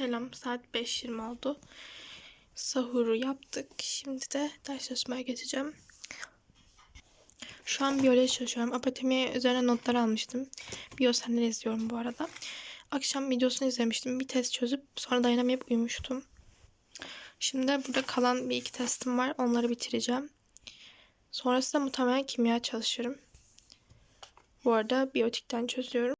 Selam. Saat 5.20 oldu. Sahuru yaptık. Şimdi de ders çalışmaya geçeceğim. Şu an biyoloji çalışıyorum. Apatemi üzerine notlar almıştım. Biyosenleri izliyorum bu arada. Akşam videosunu izlemiştim. Bir test çözüp sonra dayanamayıp uyumuştum. Şimdi burada kalan bir iki testim var. Onları bitireceğim. Sonrasında muhtemelen kimya çalışırım. Bu arada biyotikten çözüyorum.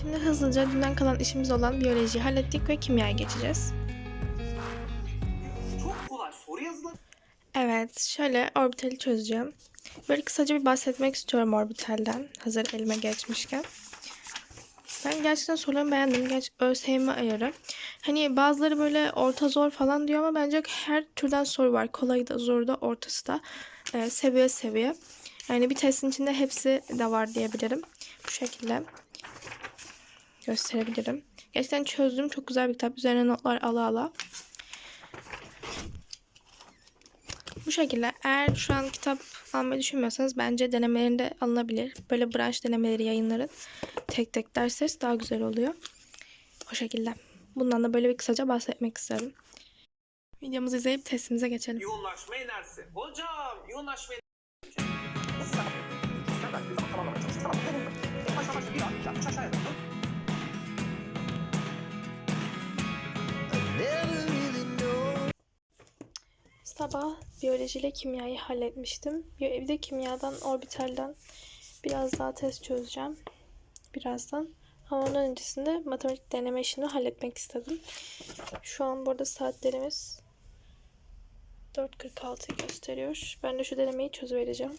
Şimdi hızlıca dünden kalan işimiz olan biyolojiyi hallettik ve kimyaya geçeceğiz. Çok kolay soru yazıları. Evet, şöyle orbitali çözeceğim. Böyle kısaca bir bahsetmek istiyorum orbitalden. Hazır elime geçmişken. Ben gerçekten sorularımı beğendim. Geç ÖSYM ayarı. Hani bazıları böyle orta zor falan diyor ama bence her türden soru var. Kolayı da zoru da ortası da. Ee, seviye seviye. Yani bir testin içinde hepsi de var diyebilirim. Bu şekilde gösterebilirim. Gerçekten çözdüm. Çok güzel bir kitap. Üzerine notlar ala ala. Bu şekilde eğer şu an kitap almayı düşünmüyorsanız bence denemelerinde alınabilir. Böyle branş denemeleri yayınların tek tek dersleri daha güzel oluyor. O şekilde. Bundan da böyle bir kısaca bahsetmek istedim. Videomuzu izleyip testimize geçelim. Yoğunlaşma enerjisi. Hocam yoğunlaşma Sabah biyolojiyle kimyayı halletmiştim. Bir de kimyadan, orbitalden biraz daha test çözeceğim. Birazdan. Ama ondan öncesinde matematik deneme işini halletmek istedim. Şu an burada saatlerimiz 4.46 gösteriyor. Ben de şu denemeyi çözüvereceğim.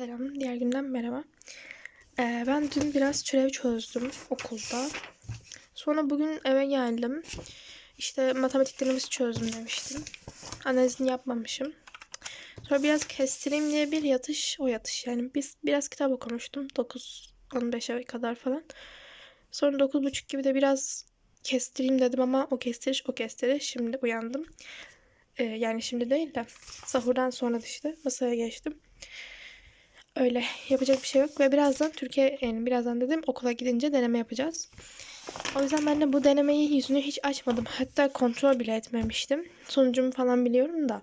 Selam, diğer günden merhaba. Ee, ben dün biraz türev çözdüm okulda. Sonra bugün eve geldim. İşte matematik çözdüm demiştim. Analizini yapmamışım. Sonra biraz kestireyim diye bir yatış, o yatış yani biz biraz kitap okumuştum. 9-15'e kadar falan. Sonra 9.30 gibi de biraz kestireyim dedim ama o kestiriş o kestiriş. Şimdi uyandım. Ee, yani şimdi değil de sahurdan sonra işte masaya geçtim. Öyle yapacak bir şey yok ve birazdan Türkiye yani birazdan dedim okula gidince deneme yapacağız. O yüzden ben de bu denemeyi yüzünü hiç açmadım. Hatta kontrol bile etmemiştim. Sonucumu falan biliyorum da.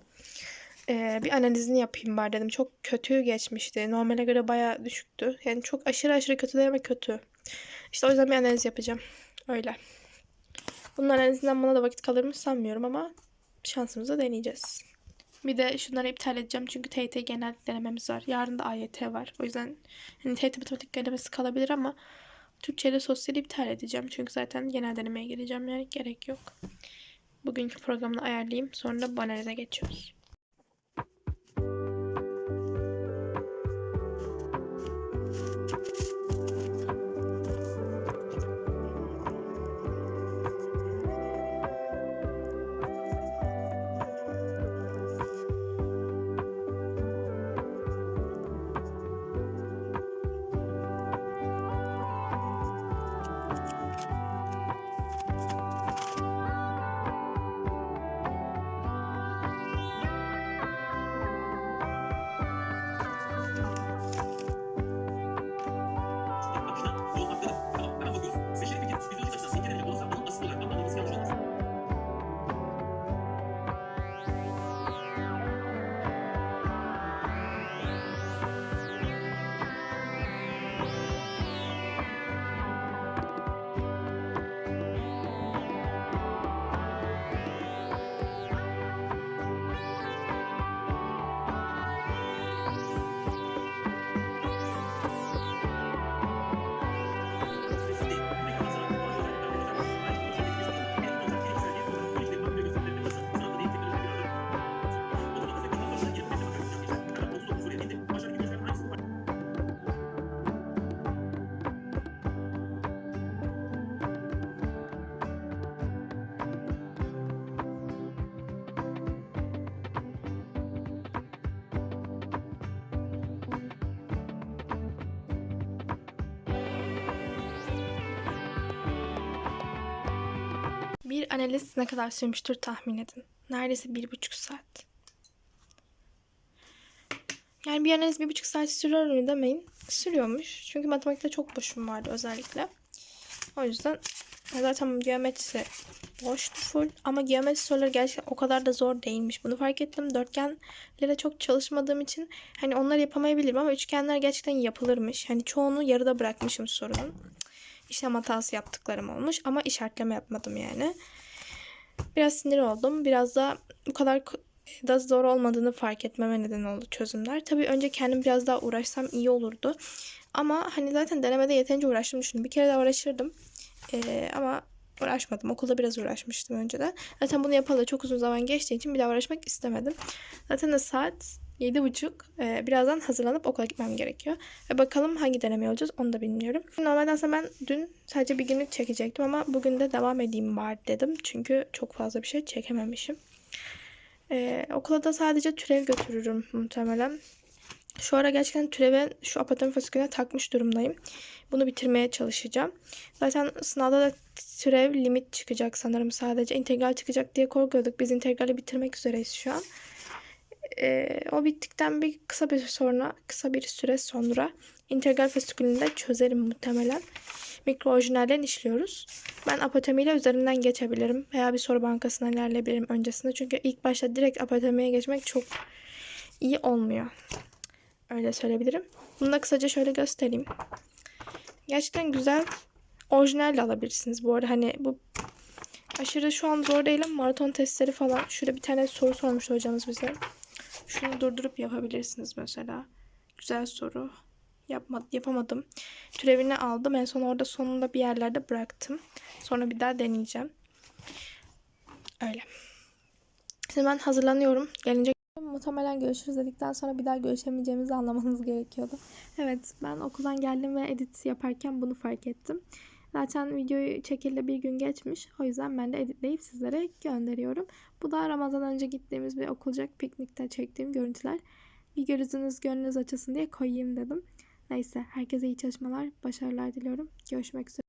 Ee, bir analizini yapayım bari dedim. Çok kötü geçmişti. Normale göre bayağı düşüktü. Yani çok aşırı aşırı kötü değil ama kötü. İşte o yüzden bir analiz yapacağım. Öyle. Bunun analizinden bana da vakit kalır mı sanmıyorum ama şansımızı deneyeceğiz. Bir de şunları iptal edeceğim çünkü TYT genel denememiz var. Yarın da AYT var. O yüzden hani TYT matematik denemesi kalabilir ama Türkçe ile sosyali iptal edeceğim. Çünkü zaten genel denemeye gireceğim yani gerek yok. Bugünkü programını ayarlayayım. Sonra bu analize geçiyoruz. Bir analiz ne kadar sürmüştür tahmin edin. Neredeyse bir buçuk saat. Yani bir analiz bir buçuk saat sürer mi demeyin. Sürüyormuş. Çünkü matematikte çok boşum vardı özellikle. O yüzden zaten geometri boştu full. Ama geometri soruları gerçekten o kadar da zor değilmiş. Bunu fark ettim. Dörtgenlere çok çalışmadığım için hani onları yapamayabilirim ama üçgenler gerçekten yapılırmış. Hani çoğunu yarıda bırakmışım sorunun. İşlem hatası yaptıklarım olmuş ama işaretleme yapmadım yani. Biraz sinir oldum. Biraz da bu kadar da zor olmadığını fark etmeme neden oldu çözümler. Tabii önce kendim biraz daha uğraşsam iyi olurdu. Ama hani zaten denemede yeterince uğraştım düşündüm. Bir kere daha uğraşırdım. Ee, ama uğraşmadım. Okulda biraz uğraşmıştım önceden. Zaten bunu yapalı çok uzun zaman geçtiği için bir daha uğraşmak istemedim. Zaten de saat yedi buçuk. Ee, birazdan hazırlanıp okula gitmem gerekiyor. Ve bakalım hangi deneme olacağız onu da bilmiyorum. Normalde aslında ben dün sadece bir günlük çekecektim ama bugün de devam edeyim bari dedim. Çünkü çok fazla bir şey çekememişim. Ee, okula da sadece türev götürürüm muhtemelen. Şu ara gerçekten türeve şu apatemi fasikülüne takmış durumdayım. Bunu bitirmeye çalışacağım. Zaten sınavda da türev limit çıkacak sanırım sadece. integral çıkacak diye korkuyorduk. Biz integrali bitirmek üzereyiz şu an. Ee, o bittikten bir kısa bir sonra, kısa bir süre sonra integral fasikülünü de çözerim muhtemelen. Mikro orijinalden işliyoruz. Ben apotemiyle üzerinden geçebilirim. Veya bir soru bankasına ilerleyebilirim öncesinde. Çünkü ilk başta direkt apotemiye geçmek çok iyi olmuyor. Öyle söyleyebilirim. Bunu da kısaca şöyle göstereyim. Gerçekten güzel orijinal de alabilirsiniz. Bu arada hani bu aşırı şu an zor değil ama maraton testleri falan. Şurada bir tane soru sormuştu hocamız bize. Şunu durdurup yapabilirsiniz mesela. Güzel soru. Yapma, yapamadım. Türevini aldım. En son orada sonunda bir yerlerde bıraktım. Sonra bir daha deneyeceğim. Öyle. Şimdi ben hazırlanıyorum. Gelince muhtemelen görüşürüz dedikten sonra bir daha görüşemeyeceğimizi anlamanız gerekiyordu. Evet ben okuldan geldim ve edit yaparken bunu fark ettim. Zaten videoyu çekildi bir gün geçmiş. O yüzden ben de editleyip sizlere gönderiyorum. Bu da Ramazan önce gittiğimiz bir okulcak piknikte çektiğim görüntüler. Bir gözünüz gönlünüz açılsın diye koyayım dedim. Neyse herkese iyi çalışmalar, başarılar diliyorum. Görüşmek üzere.